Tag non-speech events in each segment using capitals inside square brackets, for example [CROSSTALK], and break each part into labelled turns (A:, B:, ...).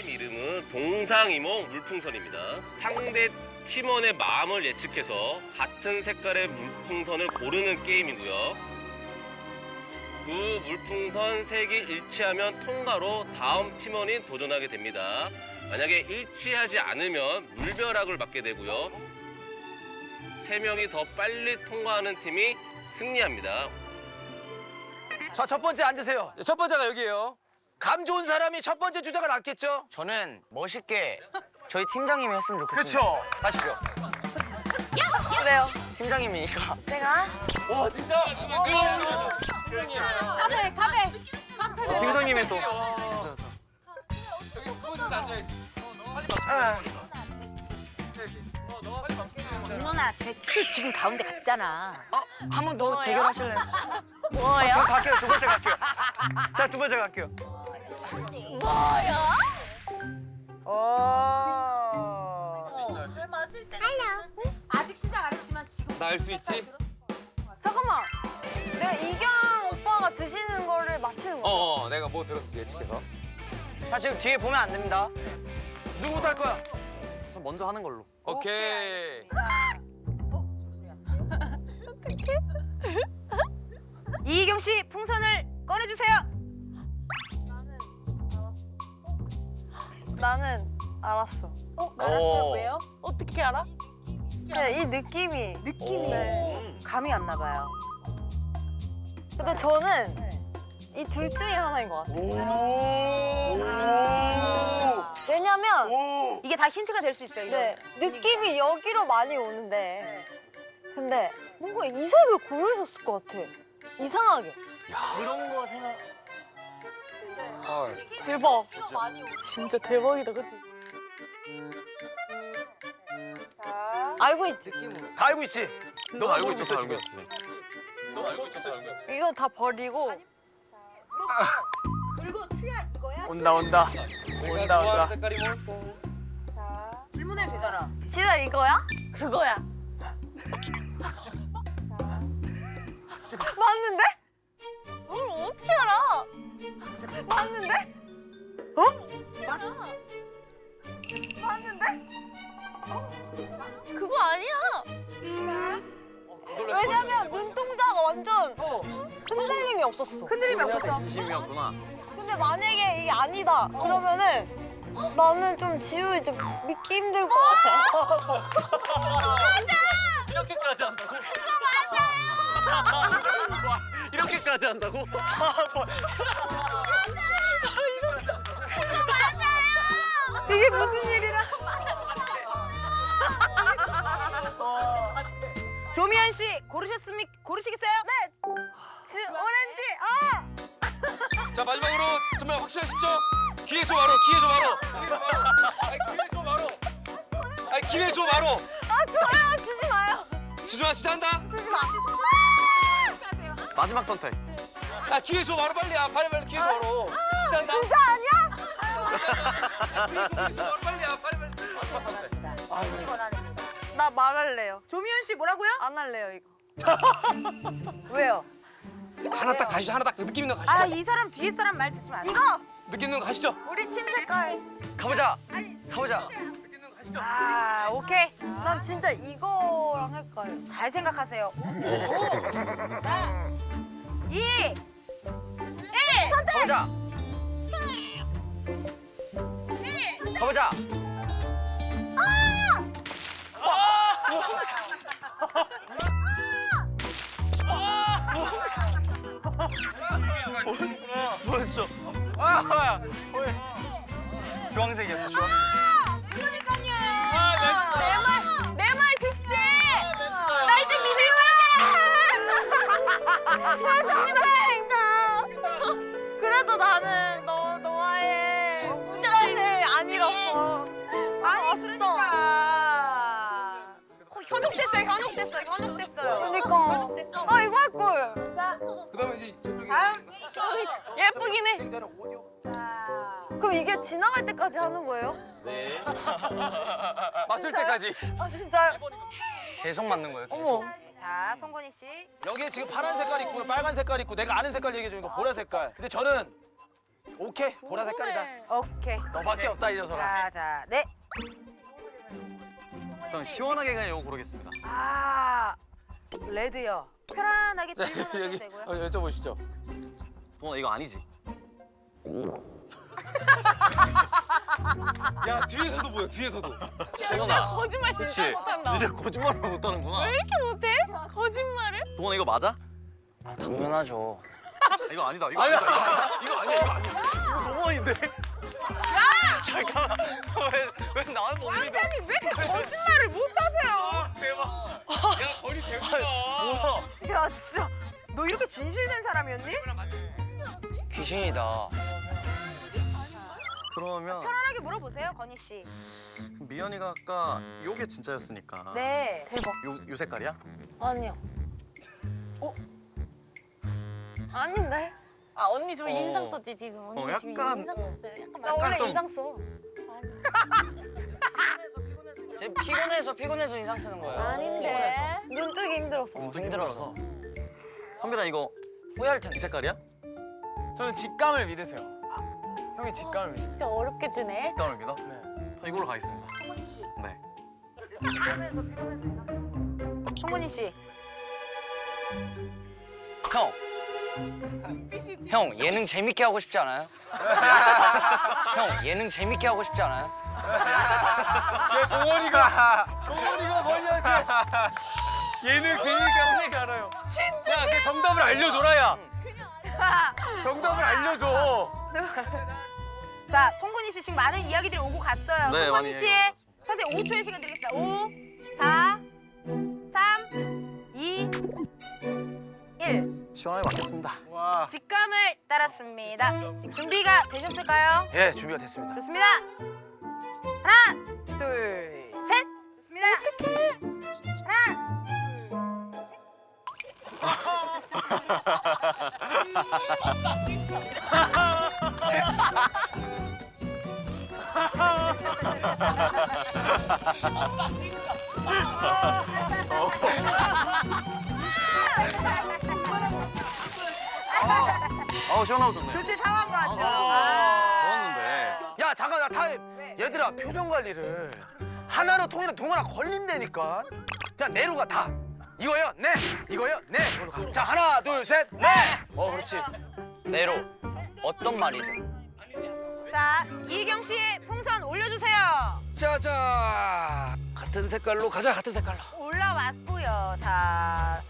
A: 게임 이름은 동상이몽 물풍선입니다. 상대 팀원의 마음을 예측해서 같은 색깔의 물풍선을 고르는 게임이고요. 그 물풍선 색이 일치하면 통과로 다음 팀원이 도전하게 됩니다. 만약에 일치하지 않으면 물벼락을 맞게 되고요. 세 명이 더 빨리 통과하는 팀이 승리합니다.
B: 자, 첫 번째 앉으세요.
C: 첫 번째가 여기예요.
B: 감 좋은 사람이 첫 번째 주자가 낫겠죠?
D: 저는 멋있게 저희 팀장님이 했으면 좋겠습니다.
C: 그쵸.
D: 가시죠.
E: 그래요.
D: 팀장님이니까.
E: 내가
C: 와 진짜.
E: 카페 카페 카페를
D: 팀장님이 또.
E: 누나 제추 지금 가운데 갔잖아.
D: 어? 한 번 더 대결하실래요?
E: 뭐요?
D: 저 갈게요. 두 번째 갈게요. 자, 두 번째 갈게요.
E: 아직 시작 안 했지만 지금
C: 나알수 있지?
F: 잠깐만. 내가 이경 오빠가 드시는 거를 맞히는 거야.
C: 어, 어 내가 뭐 들었지 예측해서.
D: 자, 지금 뒤에 보면 안 됩니다.
B: 누구부터 할 거야?
D: 저 먼저 하는 걸로.
C: 오케이. [LAUGHS]
E: 이희경 씨 풍선을 꺼내주세요.
F: 나는 알았어.
E: 어,
D: 알았어요?
E: 왜요?
F: 어떻게 알아? 그냥 이 느낌이.
E: 느낌이
F: 네.
E: 감이 안 나봐요.
F: 근데 저는 이 둘 중에 하나인 것 같아요. 왜냐면
E: 이게 다 힌트가 될 수 있어요. 이거.
F: 네, 느낌이 여기로 많이 오는데 근데 뭔가 이 색을 고르셨을 것 같아. 이상하게.
D: 그런 거 생각.
F: 대박. 진짜 대박이다, 그치? 알고 있지?
B: 다 알고 있지? 너가
C: 알고 있어, 알고
B: 지금.
F: 이거 다 버리고
E: 그리고 추야 이거야?
D: 온다, 온다. 온다, 온다.
C: 색깔이 뭘까?
E: 질문해도 되잖아.
F: 진짜 이거야?
E: 그거야. [LAUGHS]
F: 맞는데? 뭘 어떻게 알아? 맞는데? 어? 맞는데? 그거 아니야. 왜냐면 눈동자가 완전
E: 어.
F: 흔들림이 없었어.
E: 흔들림이 없었어.
D: 진심이었구나.
F: 근데 만약에 이게 아니다 그러면은 나는 좀 지우이 좀 믿기 힘들 것 같아. [LAUGHS]
D: 이렇게까지 한다고? [LAUGHS] 이렇게까지 한다고? [LAUGHS]
F: 이게 무슨 일이라? [LAUGHS]
E: 조미연 씨 고르셨습니까? 고르시겠어요?
F: 네. 지 오렌지. 아!
C: 자 마지막으로 정말 확실하시죠? 기회 줘 바로 기회 줘 바로. 기회 줘 바로. 아니 기회 줘 바로.
F: 아 좋아요. 주지 마요.
C: 지수아 진짜 한다.
F: 주지 마.
D: 마지막 선택.
C: 아 기회 줘 바로 빨리 야. 빨리 빨리 기회 줘 바로. 한다.
F: 진짜 아니야?
C: 기회 줘 바로 빨리 야. 빨리 빨리. 마지막 선택.
F: 나 말할래요.
E: 조미연 씨 뭐라고요?
F: 안 할래요 이거. [LAUGHS]
E: 왜요?
C: 하나 딱 가시죠. 하나 딱 느낌 있는
E: 거아
C: 가시죠.
E: 이 사람 뒤에 사람 말 듣지 마.
F: 이거
C: 느낌 있는 거 가시죠.
F: 우리 팀 색깔.
D: 가보자. 가보자.
E: 아 오케이.
F: 난 진짜 이거랑 헷갈려.
E: 잘 생각하세요. 자, 2, 1.
D: 가보자. 가보자. 뭐였어? 아, 주황색이었어. 주황색.
F: 그래도 나는 너 너와의 시간을 안 잃었어.
E: 아니
F: 아쉽다.
E: 그러니까. 어, 현혹됐어요. 현혹됐어요. 현혹됐어요.
F: 그러니까.
E: 현혹됐어.
F: 아 이거 할 걸.
C: 그다음에 이제 저쪽에
E: 예쁘긴 해.
F: 그럼 이게 지나갈 때까지 하는 거예요?
A: 네. [LAUGHS]
C: 맞을 때까지.
F: 아 진짜.
D: 계속 맞는 거예요. 계속.
F: 어머.
E: 자, 송건희 씨.
B: 여기에 지금 파란 색깔 있고 빨간 색깔 있고 내가 아는 색깔 얘기해 주는 거 보라 색깔. 근데 저는 오케이 보라 색깔이다.
E: 오케이.
B: 너밖에 없다 이 녀석아.
E: 자, 자, 네.
G: 저는 시원하게 그냥 이거 고르겠습니다.
E: 아, 레드요. 편안하게
C: 자,
E: 질문하셔도
C: 여기
E: 되고요.
C: 어, 여쭤보시죠.
G: 동아 이거 아니지?
C: 야 뒤에서도 보여 뒤에서도.
G: 동아.
H: 거짓말 진짜
G: 그치?
H: 못한다.
G: 이제 거짓말을 못하는구나.
H: 왜 이렇게 못해? 거짓말을?
G: 동아 이거 맞아?
D: 당연하죠.
G: 아, 이거 아니다. 이거 아니다. 이거 아니야. 이거 아니야. 이거 너무 아닌데. 야! 잠깐만. 왜 왜 나만 못 믿어?
H: 왕자님 왜 이렇게 거짓말을 못하세요?
C: 대박. 야 거리 대박이다.
G: 뭐야?
E: 야, 진짜. 너 이렇게 진실된 사람이었니?
D: 귀신이다.
G: 그러면
E: 편안하게 물어보세요, 건희 씨.
G: 미연이가 아까 요게 진짜였으니까.
E: 네.
H: 대박.
G: 요, 요 색깔이야?
E: 아니요. 어? 아닌데?
H: 아 언니 저
G: 어.
H: 인상 썼지 지금. 언니
G: 어,
H: 지금
G: 약간-
H: 인상 썼어요. 약간
E: 나 원래
G: 좀-
E: 인상 써.
D: 제 피곤해서 피곤해서 인상 쓰는 거예요.
H: 아닌데.
E: 눈 뜨기 힘들었어.
G: 어, 힘들어서. 한빈아 이거
D: 후회할 텐데.
G: 이 색깔이야?
I: 저는 직감을 믿으세요. 형이 직감을 믿으세요.
H: 진짜 어렵게 주네.
G: 직감을 믿어?
I: 네.
G: 저 이걸로 가겠습니다. 네.
E: 송건희 씨.
D: 형. 형 예능 재밌게 하고 싶지 않아요? [LAUGHS] 형 예능 재밌게 하고 싶지 않아요?
C: 야 동원이가 동원이가 건이한테 예능 재밌게 하고 싶지 않아요. 진짜. 야그 정답을 알려줘라 야. 정답을 알려줘. [LAUGHS]
E: 자, 송건희 씨 지금 많은 이야기들이 오고 갔어요.
G: 네, 많이
E: 씨의
G: 이야기가
E: 선택 5초의 시간 드리겠습니다. 5, 4, 3, 2, 1.
G: 시원하게 맞겠습니다.
C: 와.
E: 직감을 따랐습니다. 지금 준비가 되셨을까요?
B: 예 준비가 됐습니다.
E: 좋습니다. 하나, 둘, 셋. 좋습니다. 어떡해. 하나, [LAUGHS]
G: 아우 시원하고 좋네.
E: 좋지 샤워한 거 같죠?
G: 아, 더웠는데.
B: 야 잠깐 나 타임. 얘들아 표정 관리를 하나로 통일해 동원아 걸린다니까. 그냥 내로 가 다. 이거요 네 이거요 네. 이걸로 가. 자 하나 둘 셋 네. 어 그렇지.
D: 내로 어떤 말이든.
E: 자, 이경 씨 풍선 올려주세요.
C: 짜자. 같은 색깔로 가자 같은 색깔로.
E: 올라왔고요. 자.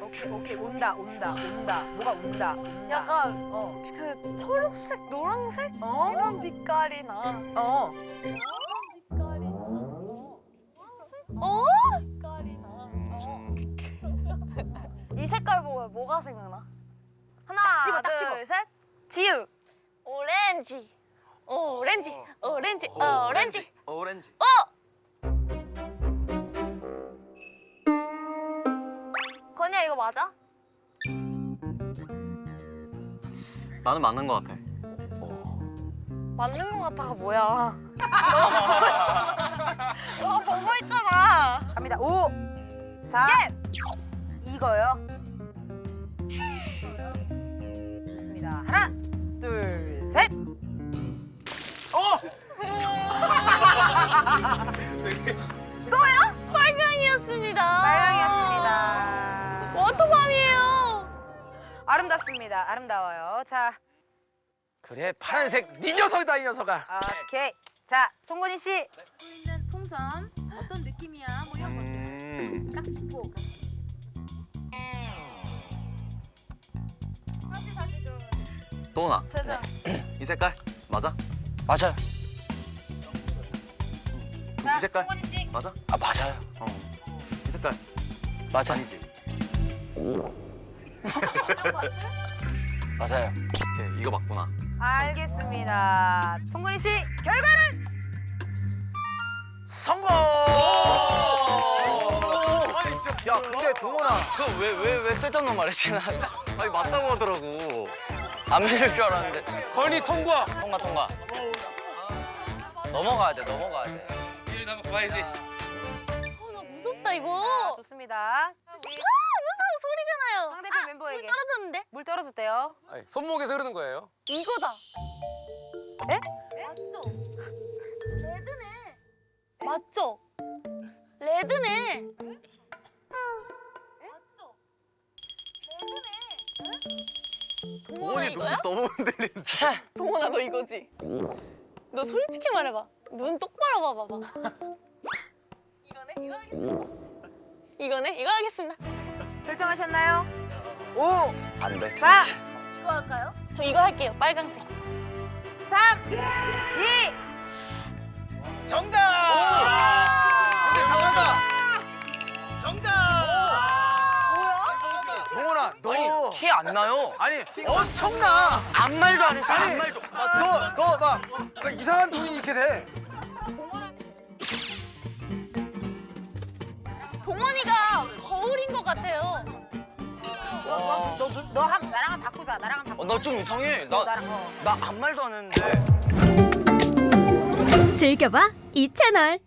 E: 오케이, 오케이. 온다, 온다, 온다. 뭐가 온다. 온다.
F: 약간
E: 어.
F: 그 초록색, 노란색
E: 어?
F: 이런 빛깔이 나.
E: 어.
F: 어? 빛깔이 나. 이 색깔 보면 뭐가 생각나? 하나,
E: 찍어, 딱
F: 둘,
E: 찍어.
F: 셋. 지우.
H: 오렌지. 오렌지. 오렌지. 오렌지.
G: 오렌지.
F: 건이야 이거 맞아?
G: 나는 맞는 것 같아.
F: 맞는 거 같아가 뭐야? [LAUGHS] 너가 보고 있잖아.
E: 갑니다. 5, 4, 이거요. 좋습니다. 하나, 둘, 셋. [LAUGHS]
H: 빨강이었습니다.
E: 빨강이었습니다.
H: 워터밤이에요.
E: 아름답습니다. 아름다워요. 자,
B: 그래 파란색 네 녀석이다 이 녀석아.
E: 오케이. 자, 송건희 씨.
J: 있는 풍선 어떤 느낌이야 뭐 이런 것들 딱 짚고
G: 동원아. 이 색깔 맞아?
D: 맞아요.
E: 자,
G: 이 색깔
E: 씨.
G: 맞아?
D: 아 맞아요.
G: 어. 이 색깔
D: 맞아요.
G: 아니지?
D: 맞아요.
G: 오케이, 이거 맞구나.
E: 알겠습니다. 송건희 씨, 결과는
B: 성공. 야 근데 동원아
D: 그 왜 왜 왜왜 쓸데없는 말했지 난. [LAUGHS]
G: 아니 맞다고 하더라고.
D: 안 믿을 줄 알았는데.
C: 건이 통과.
D: 통과 통과. 넘어가야 돼 넘어가야 돼.
C: 일 나가 봐야지.
H: 어, 나 무섭다 이거.
E: 자, 좋습니다.
H: 무서워 소리가 나요.
E: 상대편
H: 물
E: 멤버에게
H: 떨어졌는데?
E: 물 떨어졌대요.
C: 아니, 손목에서 흐르는 거예요.
H: 이거다.
E: 에?
H: 맞죠? 레드네. 맞죠? 레드네. 맞죠? 레드네. 동원아 이거야?
G: 너무 흔들린다. [LAUGHS]
H: 동원아 너 이거지? 너 솔직히 말해봐. 눈 똑바로 봐봐봐. 이거네? 이거 하겠습니다. 이거네? 이거 하겠습니다.
E: 결정하셨나요? 오,
G: 안 돼.
E: 4,
H: 이거 할까요? 저 이거 할게요. 빨강색.
E: 3, 2.
B: 정답!
D: 안 나요.
B: 아니 엄청나.
D: 아무 말도 안 했어.
B: 아니
D: 아무 말도.
B: 너너막 그 이상한 돈이 이렇게 돼.
H: 동원이가 거울인 것 같아요.
E: 너, 너, 너, 너 한, 나랑 한 바꾸자. 나랑 한 바꾸자.
D: 어, 나 좀 이상해.
E: 너
D: 나,
E: 나랑 어.
D: 나 아무 말도 안 했는데.
K: 즐겨봐 이 채널.